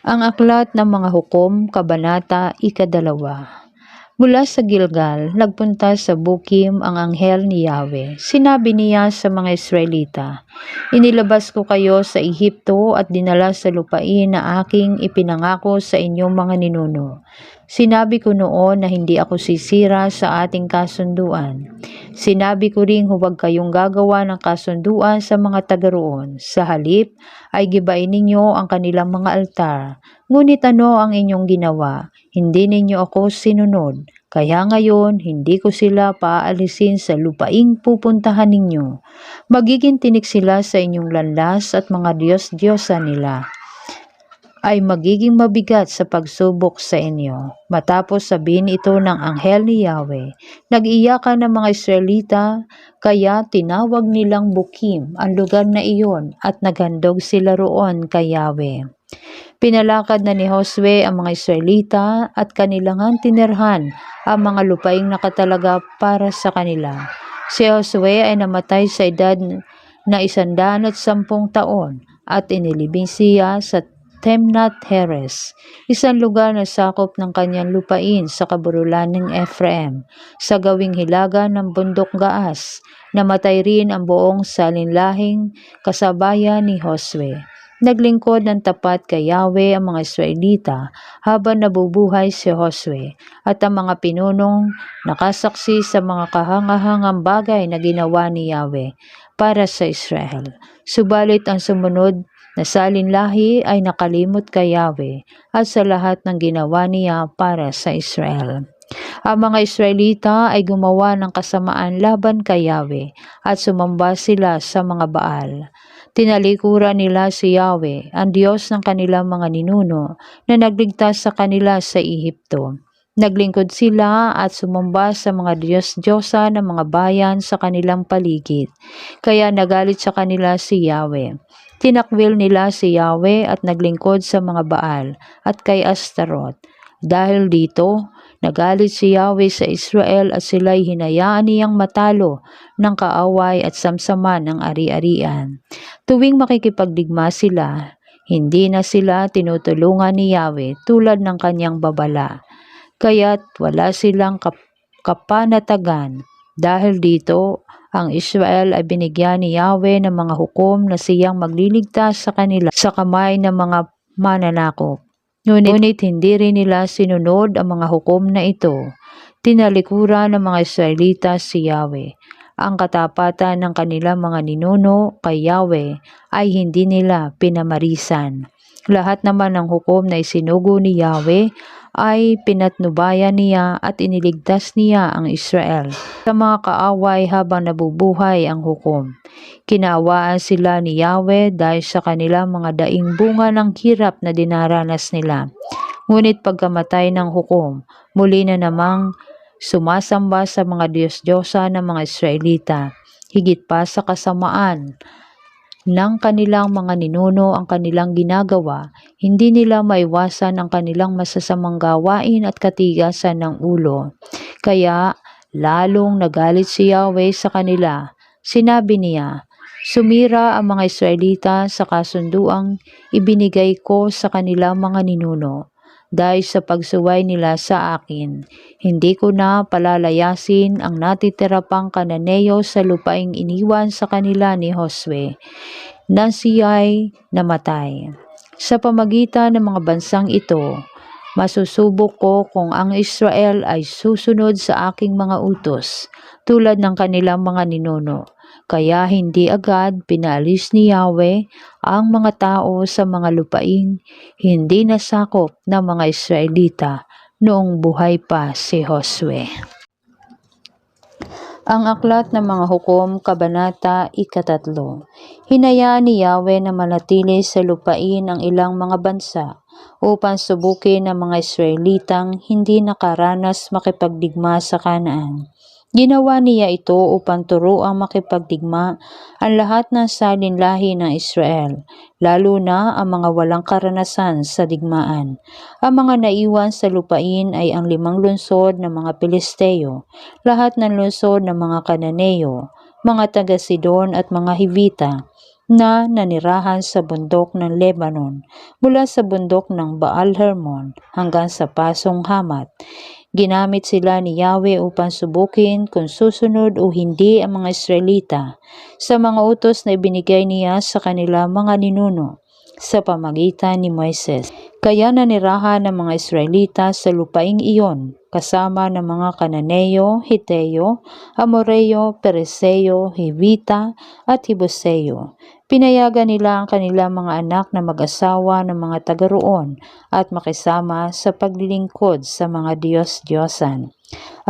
Ang Aklat ng Mga Hukom, Kabanata, Ikadalawa Mula sa Gilgal, nagpunta sa Bukim ang anghel ni Yahweh. Sinabi niya sa mga Israelita, Inilabas ko kayo sa Ehipto at dinala sa lupain na aking ipinangako sa inyong mga ninuno. Sinabi ko noon na hindi ako sisira sa ating kasunduan. Sinabi ko ring huwag kayong gagawa ng kasunduan sa mga taga roon. Sa halip ay gibain ninyo ang kanilang mga altar. Ngunit ano ang inyong ginawa? Hindi ninyo ako sinunod. Kaya ngayon, hindi ko sila paalisin sa lupaing pupuntahan ninyo. Magiging tinik sila sa inyong landas at mga Diyos-Diyosa nila ay magiging mabigat sa pagsubok sa inyo. Matapos sabihin ito ng anghel ni Yahweh, nag-iyakan ng mga Israelita, kaya tinawag nilang Bukim ang lugar na iyon at naghandog sila roon kay Yahweh. Pinalakad na ni Josue ang mga Israelita at kanilangan tinerhan ang mga lupaing nakatalaga para sa kanila. Si Josue ay namatay sa edad na isandaan at sampung taon at inilibing siya sa Temnat Heres, isang lugar na sakop ng kanyang lupain sa kaburulan ng Ephraim, sa gawing hilaga ng bundok Gaas. Namatay rin ang buong salinlahing kasabayan ni Josue. Naglingkod ng tapat kay Yahweh ang mga Israelita habang nabubuhay si Josue at ang mga pinunong nakasaksi sa mga kahangahangang bagay na ginawa ni Yahweh para sa Israel. Subalit ang sumunod na salinlahi ay nakalimot kay Yahweh at sa lahat ng ginawa niya para sa Israel. Ang mga Israelita ay gumawa ng kasamaan laban kay Yahweh at sumamba sila sa mga Baal. Tinalikuran nila si Yahweh, ang Diyos ng kanilang mga ninuno, na nagligtas sa kanila sa Ehipto. Naglingkod sila at sumamba sa mga Diyos-Diyosa ng mga bayan sa kanilang paligid. Kaya nagalit sa kanila si Yahweh. Tinakwil nila si Yahweh at naglingkod sa mga Baal at kay Astaroth. Dahil dito, nagalit si Yahweh sa Israel at sila'y hinayaan niyang matalo ng kaaway at samsama ng ari-arian. Tuwing makikipagdigma sila, hindi na sila tinutulungan ni Yahweh tulad ng kanyang babala. Kaya't wala silang kap kapanatagan. Dahil dito, ang Israel ay binigyan ni Yahweh ng mga hukom na siyang magliligtas sa kanila sa kamay ng mga mananakop. Ngunit hindi rin nila sinunod ang mga hukom na ito. Tinalikuran ng mga Israelita si Yahweh. Ang katapatan ng kanilang mga ninuno kay Yahweh ay hindi nila pinamarisan. Lahat naman ng hukom na isinugo ni Yahweh ay pinatnubayan niya at iniligtas niya ang Israel sa mga kaaway habang nabubuhay ang hukom. Kinawaan sila ni Yahweh dahil sa kanilang mga daing bunga ng hirap na dinaranas nila. Ngunit pagkamatay ng hukom, muli na namang sumasamba sa mga Diyos-Diyosa ng mga Israelita, higit pa sa kasamaan ng kanilang mga ninuno ang kanilang ginagawa, hindi nila maiwasan ang kanilang masasamang gawain at katigasan ng ulo. Kaya lalong nagalit si Yahweh sa kanila. Sinabi niya, Sumira ang mga Israelita sa kasunduang ibinigay ko sa kanilang mga ninuno dahil sa pagsuway nila sa akin. Hindi ko na palalayasin ang natitira pang sa lupaing iniwan sa kanila ni Josue na siya'y namatay. Sa pamagitan ng mga bansang ito, masusubok ko kung ang Israel ay susunod sa aking mga utos tulad ng kanilang mga ninuno kaya hindi agad pinalis ni Yahweh ang mga tao sa mga lupain hindi nasakop ng mga Israelita noong buhay pa si Josue. Ang aklat ng mga hukom, kabanata, ikatatlo. Hinayaan ni Yahweh na manatili sa lupain ang ilang mga bansa upang subukin ng mga Israelitang hindi nakaranas makipagdigma sa kanaan Ginawa niya ito upang turuang makipagdigma ang lahat ng salinlahi ng Israel, lalo na ang mga walang karanasan sa digmaan. Ang mga naiwan sa lupain ay ang limang lungsod ng mga Pilisteo, lahat ng lungsod ng mga Kananeo, mga taga-Sidon at mga Hivita, na nanirahan sa bundok ng Lebanon mula sa bundok ng Baal Hermon hanggang sa pasong Hamat. Ginamit sila ni Yahweh upang subukin kung susunod o hindi ang mga Israelita sa mga utos na ibinigay niya sa kanila mga ninuno sa pamagitan ni Moises. Kaya nanirahan ng mga Israelita sa lupaing iyon kasama ng mga Kananeo, Hiteo, Amoreo, Pereseo, Hivita at Hiboseo. Pinayagan nila ang kanilang mga anak na mag-asawa ng mga taga roon at makisama sa paglilingkod sa mga Diyos-Diyosan.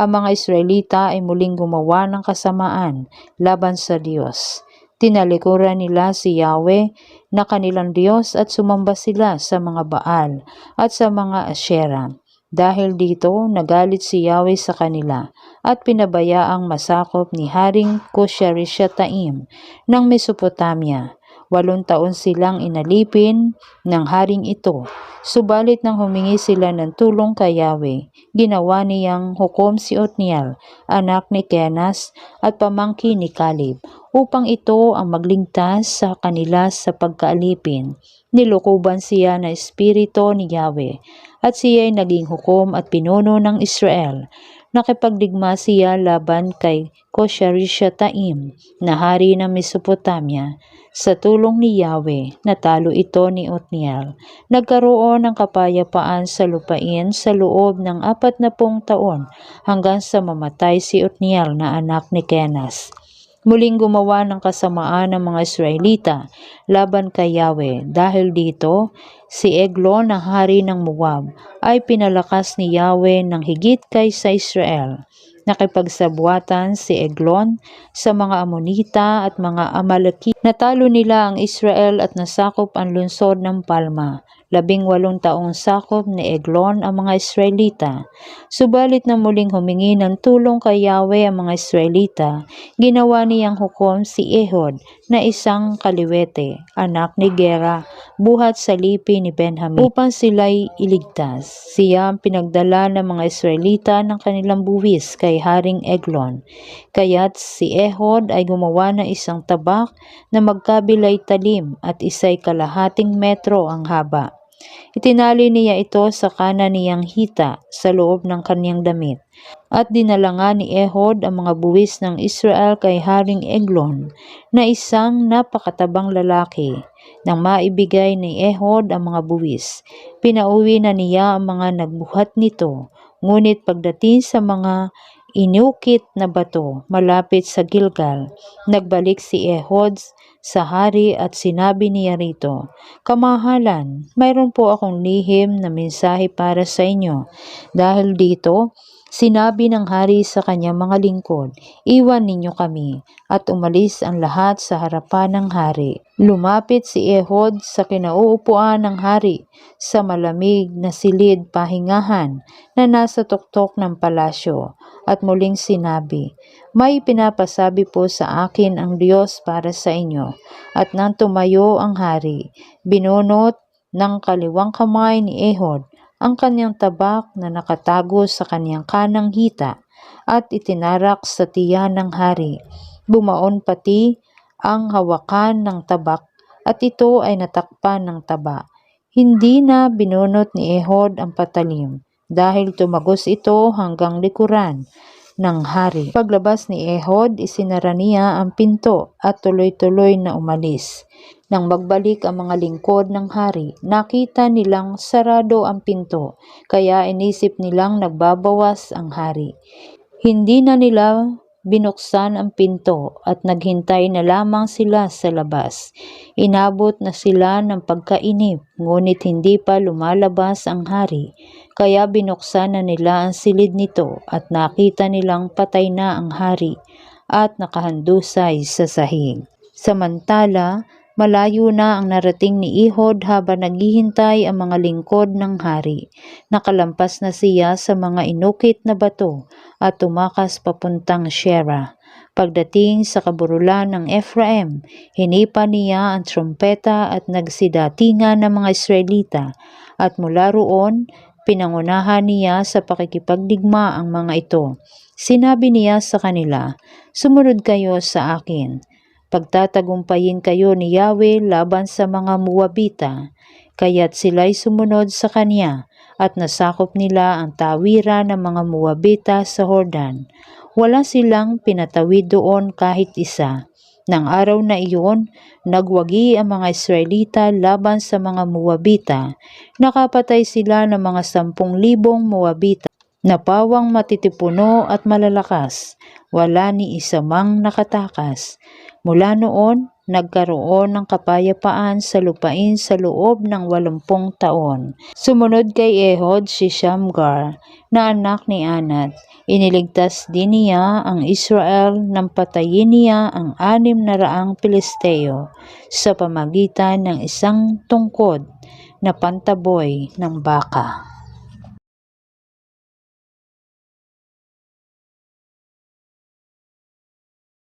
Ang mga Israelita ay muling gumawa ng kasamaan laban sa Diyos. Tinalikuran nila si Yahweh na kanilang Diyos at sumamba sila sa mga Baal at sa mga Asherah. Dahil dito, nagalit si Yahweh sa kanila at pinabayaang masakop ni Haring Kusharishataim ng Mesopotamia. Walong taon silang inalipin ng haring ito. Subalit nang humingi sila ng tulong kay Yahweh, ginawa niyang hukom si Otniel, anak ni Kenas at pamangkin ni Kalib, upang ito ang maglingtas sa kanila sa pagkaalipin. Nilukuban siya na espiritu ni Yahweh, at siya ay naging hukom at pinuno ng Israel nakipagdigma siya laban kay Kosharishataim na hari ng Mesopotamia. Sa tulong ni Yahweh, natalo ito ni Otniel. Nagkaroon ng kapayapaan sa lupain sa loob ng apat na pung taon hanggang sa mamatay si Otniel na anak ni Kenas. Muling gumawa ng kasamaan ng mga Israelita laban kay Yahweh. Dahil dito, si Eglon na hari ng Moab ay pinalakas ni Yahweh ng higit kaysa Israel. Nakipagsabuatan si Eglon sa mga Amonita at mga Amaleki. Natalo nila ang Israel at nasakop ang lungsod ng Palma. Labing walong taong sakop ni Eglon ang mga Israelita. Subalit na muling humingi ng tulong kay Yahweh ang mga Israelita, ginawa niyang hukom si Ehud na isang kaliwete, anak ni Gera, buhat sa lipi ni Benjamin, upang sila'y iligtas. Siya ang pinagdala ng mga Israelita ng kanilang buwis kay Haring Eglon. Kaya't si Ehud ay gumawa ng isang tabak na magkabilay talim at isay kalahating metro ang haba. Itinali niya ito sa kanan niyang hita sa loob ng kanyang damit. At dinala nga ni Ehud ang mga buwis ng Israel kay Haring Eglon na isang napakatabang lalaki. Nang maibigay ni Ehud ang mga buwis, pinauwi na niya ang mga nagbuhat nito. Ngunit pagdating sa mga inukit na bato malapit sa Gilgal, nagbalik si Ehud sa hari at sinabi niya rito, Kamahalan, mayroon po akong lihim na mensahe para sa inyo. Dahil dito, Sinabi ng hari sa kanyang mga lingkod, Iwan ninyo kami, at umalis ang lahat sa harapan ng hari. Lumapit si Ehud sa kinauupuan ng hari, sa malamig na silid pahingahan na nasa tuktok ng palasyo, at muling sinabi, May pinapasabi po sa akin ang Diyos para sa inyo. At nang tumayo ang hari, binunot ng kaliwang kamay ni Ehud ang kanyang tabak na nakatago sa kanyang kanang hita at itinarak sa tiyan ng hari. Bumaon pati ang hawakan ng tabak at ito ay natakpan ng taba. Hindi na binunot ni Ehud ang patalim dahil tumagos ito hanggang likuran ng hari. Paglabas ni Ehud, isinara niya ang pinto at tuloy-tuloy na umalis. Nang magbalik ang mga lingkod ng hari, nakita nilang sarado ang pinto, kaya inisip nilang nagbabawas ang hari. Hindi na nila binuksan ang pinto at naghintay na lamang sila sa labas. Inabot na sila ng pagkainip, ngunit hindi pa lumalabas ang hari. Kaya binuksan na nila ang silid nito at nakita nilang patay na ang hari at nakahandusay sa sahig. Samantala, Malayo na ang narating ni Ihod habang naghihintay ang mga lingkod ng hari. Nakalampas na siya sa mga inukit na bato at tumakas papuntang Shera. Pagdating sa kaburulan ng Ephraim, hinipa niya ang trompeta at nagsidatingan ng mga Israelita at mula roon, pinangunahan niya sa pakikipagdigma ang mga ito. Sinabi niya sa kanila, Sumunod kayo sa akin Pagtatagumpayin kayo ni Yahweh laban sa mga Moabita, kaya't sila'y sumunod sa kanya at nasakop nila ang tawira ng mga Moabita sa Hordan. Wala silang pinatawid doon kahit isa. Nang araw na iyon, nagwagi ang mga Israelita laban sa mga Moabita. Nakapatay sila ng mga sampung libong Moabita na pawang matitipuno at malalakas. Wala ni isa nakatakas. Mula noon, nagkaroon ng kapayapaan sa lupain sa loob ng walumpung taon. Sumunod kay Ehud si Shamgar na anak ni Anat. Iniligtas din niya ang Israel nang patayin niya ang anim na raang Pilisteo sa pamagitan ng isang tungkod na pantaboy ng baka.